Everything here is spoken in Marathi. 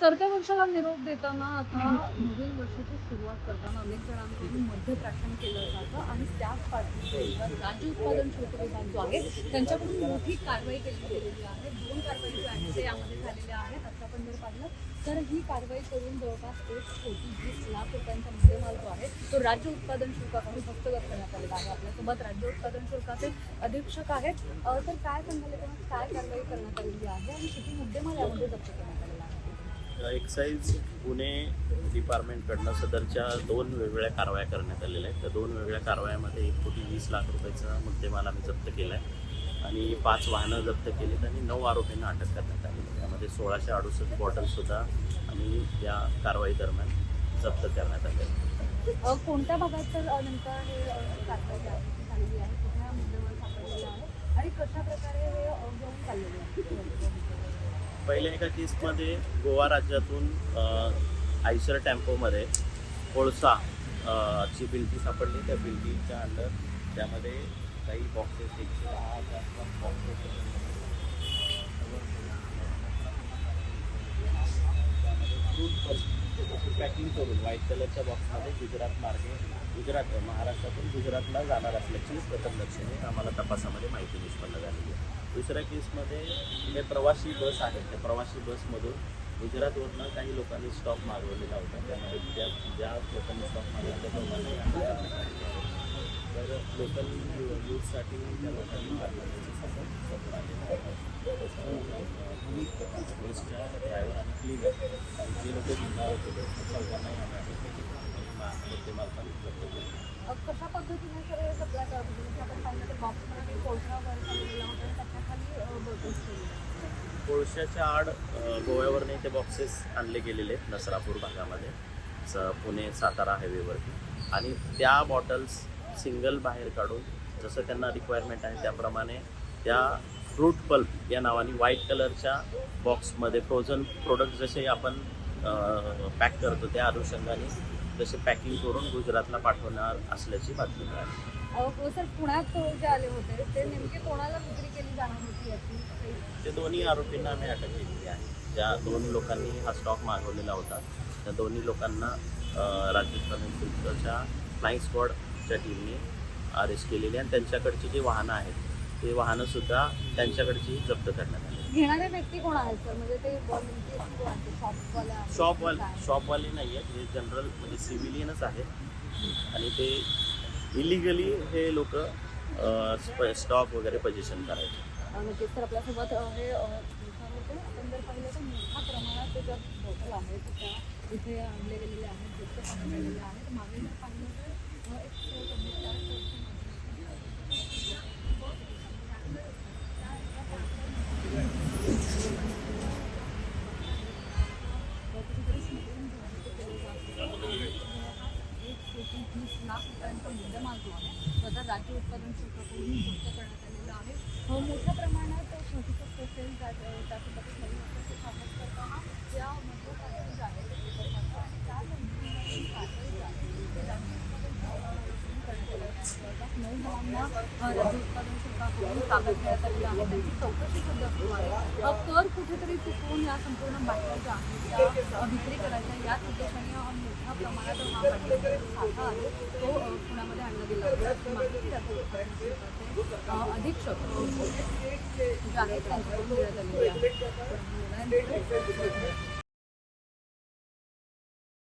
सरत्या वर्षाला निरोप देताना आता नवीन वर्षाची सुरुवात करताना अनेक जणांकडून मध्यप्राशन केलं जातं आणि त्याच पार्टीचे राज्य उत्पादन शुल्क विभाग जो आहे त्यांच्याकडून मोठी कारवाई केली गेलेली आहे. दोन कारवाई ज्या आहेत यामध्ये झालेल्या आहेत. आता आपण जर पाहिलं तर ही कारवाई करून जवळपास एक कोटी वीस लाख रुपयांचा मुद्देमाल जो आहे तो राज्य उत्पादन शुल्काकडून हस्तगत करण्यात आलेला आहे. आपल्यासोबत राज्य उत्पादन शुल्काचे अधीक्षक आहेत. तर काय सांगाल काय कारवाई करण्यात आलेली आहे? आणि किती मुद्देमाल यामध्ये जप्त करण्यात आलेला आहे एक्साईज पुणे डिपार्टमेंटकडनं सदरच्या दोन वेगवेगळ्या कारवाया करण्यात आलेल्या आहेत. त्या दोन वेगवेगळ्या कारवायामध्ये एक कोटी वीस लाख रुपयाचा मुद्देमाल आम्ही जप्त केला आहे आणि पाच वाहनं जप्त केलीत आणि नऊ आरोपींना अटक करण्यात आली त्यामध्ये सोळाशे अडुसष्ट बॉटलसुद्धा आम्ही या कारवाई दरम्यान जप्त करण्यात आले कोणत्या भागात नेमका हे कारवाई आहे? आणि कशा प्रकारे हे पहिल्या एका केसमध्ये गोवा राज्यातून आयसर टेम्पोमध्ये कोळसा ची बिल्टी सापडली त्या बिल्टीच्या अंडर त्यामध्ये काही बॉक्सेस एकशे दहाच्या आसपास बॉक्सेस पॅकिंग करून व्हाईट कलरच्या बॉक्समध्ये गुजरात मार्गे गुजरात महाराष्ट्रातून गुजरातला जाणार असल्याची प्रथम लक्षणे आम्हाला तपासामध्ये माहिती निष्पन्न झालेली आहे. दुसऱ्या केसमध्ये जे प्रवासी बस आहेत. त्या प्रवासी बसमधून गुजरातवरनं काही लोकांनी स्टॉप मागवलेला होता. त्यामध्ये त्या ज्या लोकांनी स्टॉप मागवला त्या लोकांनी तर लोकल यूजसाठी त्या लोकांनी बसच्या ड्रायव्हर आणि क्लीनर जे लोक घेणार होते बस चौघांनाही आम्ही अटक केली आणि मा- मुद्देमाल पण जप्त केला अ, कशा पद्धतीने सर हे सप्लाय करत होते जसं आपण पाहिलं तर बॉक्समध्ये कोळसा वगैरे चाललेला होता आणि त्याच्याखाली बॉटल्स ठेवलेल्या होत्या. कोळशाच्या आड गोव्यावरने ते बॉक्सेस आणले गेलेले आहेत नसरापूर भागामध्ये. स पुणे सातारा हायवेवरती आणि त्या बॉटल्स सिंगल बाहेर काढून जसं त्यांना रिक्वायरमेंट आहे त्याप्रमाणे त्या फ्रूट पल्प या नावाने व्हाईट कलरच्या बॉक्समध्ये फ्रोझन प्रोडक्ट जसे आपण पॅक करतो त्या अनुषंगाने जसे पॅकिंग करून गुजरातला पाठवणार असल्याची बातमी मिळाली. हो सर पुण्यात जे आले होते ते नेमके कोणाला विक्री केली जाणार होती याची? काही ते दोन्ही आरोपींना आम्ही अटक केलेली आहे. ज्या दोन लोकांनी हा स्टॉक मागवलेला होता त्या दोन्ही लोकांना अ, राज्य फ्लाईंग स्क्वॉडच्या टीमने अरेस्ट केलेली आणि त्यांच्याकडची जी वाहनं आहेत ते वाहनंसुद्धा त्यांच्याकडची जप्त करण्यात आली. घेणारे व्यक्ती कोण आहेत सर? म्हणजे ते शॉपवाले आहेत शॉपवाले नाही आहेत. हे जनरल म्हणजे सिव्हिलियनच आहेत. आणि ते इलिगली हे लोक स्टॉक वगैरे पोझिशन करायचे. नक्कीच. तर आपल्यासोबत हे. आपण जर पाहिलं तर मोठ्या प्रमाणात ते ज्या बॉटल आहेत त्या इथे आणले गेलेले आहेत मागे जर पाहिलं तर एक लाख रुपयांचा मुद्देमाल जो आहे तो राज्य उत्पादन शुल्काकडून जप्त करण्यात आलेला आहे. मोठ्या प्रमाणात सर्टिफिकेट असेल त्यासोबतच नवीन वर्षाची स्वागत करताना या महत्त्वाच्या ज्या आहेत ते आणि त्या संदर्भातील ते राज्य उत्पादन करण्यात नऊ जणांना राज्य ताब्यात घेण्यात आहे त्यांची चौकशी सध्या सुरू आहे. कर कुठेतरी चुकवून या संपूर्ण बाटल्या ज्या आहेत विक्री करायच्या याच उद्देशाने मोठ्या प्रमाणात हा बाटल्याचा साठा आहे तो पुण्यामध्ये आणला गेला माहिती राज्य अधीक्षक जे आहेत त्यांच्याकडून देण्यात आलेली आहे